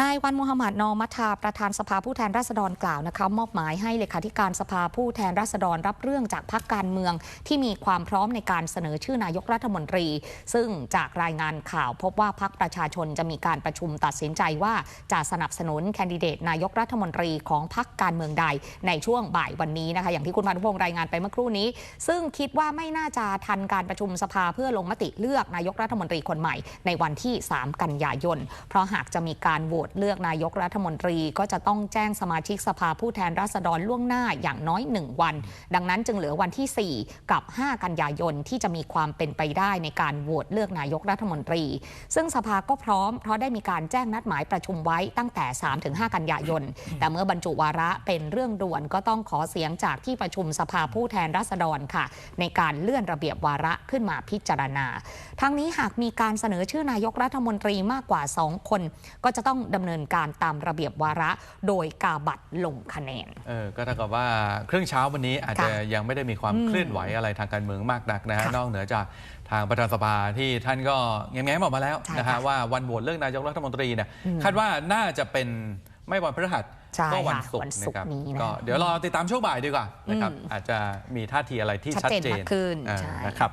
นายวันมูฮัมหมัดนอมัทาประธานสภาผู้แทนราษฎรกล่าวนะคะมอบหมายให้เลขาธิการสภาผู้แทนราษฎรรับเรื่องจากพรรคการเมือง ที่มีความพร้อมในการเสนอชื่อนายกรัฐมนตรี ซึ่งจากรายงานข่าวพบว่าพรรคประชาชนจะมีการประชุมตัดสินใจว่าจะสนับสนุนแคนดิเดตนายกรัฐมนตรีของพรรคการเมืองใดในช่วงบ่ายวันนี้นะคะอย่างที่คุณพานุพงศ์รายงานไปเมื่อครู่นี้ ซึ่งคิดว่าไม่น่าจะทันการประชุมสภาเพื่อลงมติเลือกนายกรัฐมนตรีคนใหม่ ในวันที่ 3 กันยายน เพราะหากจะมีการโหวตเลือกนายกรัฐมนตรีก็จะต้องแจ้งสมาชิกสภาผู้แทนราษฎรล่วงหน้าอย่างน้อย 1 วัน ดังนั้นจึงเหลือวันที่ 4 กับ 5 กันยายนที่จะมีความเป็นไปได้ในการโหวตเลือกนายกรัฐมนตรี ซึ่งสภาก็พร้อมเพราะได้มีการแจ้งนัดหมายประชุมไว้ตั้งแต่ 3-5 กันยายน แต่เมื่อบรรจุวาระเป็นเรื่องด่วนก็ต้องขอเสียงจากที่ประชุมสภาผู้แทนราษฎรค่ะ ในการเลื่อนระเบียบวาระขึ้นมาพิจารณา ทั้งนี้หากมีการเสนอชื่อนายกรัฐมนตรีมากกว่า 2 คน ก็จะต้องดำเนินการตามระเบียบวาระ โดยกาบัตรลงคะแนนเออก็เท่ากับว่าครึ่งเช้าวันนี้อาจจะค่ะยังไม่ได้มีความอืมเคลื่อนไหวอะไรทางการเมืองมากนักนะฮะค่ะนอกเหนือจากทางประธานสภาที่ท่านก็แง้มๆออกมาแล้วใช่นะฮะค่ะว่าวันโหวตเรื่องนายกรัฐมนตรีเนี่ยอืมคาดว่าน่าจะเป็นไม่วันพฤหัสใช่ก็วันค่ะศุกวันร์ศุนะกร์ครับนี้นะก็เดี๋ยวรอติดตามช่วงบ่ายดีกว่านะครับอืมอาจจะมีท่าทีอะไรที่ชัดชัดเจนเจนมากขึ้นอ่าใช่นะครับ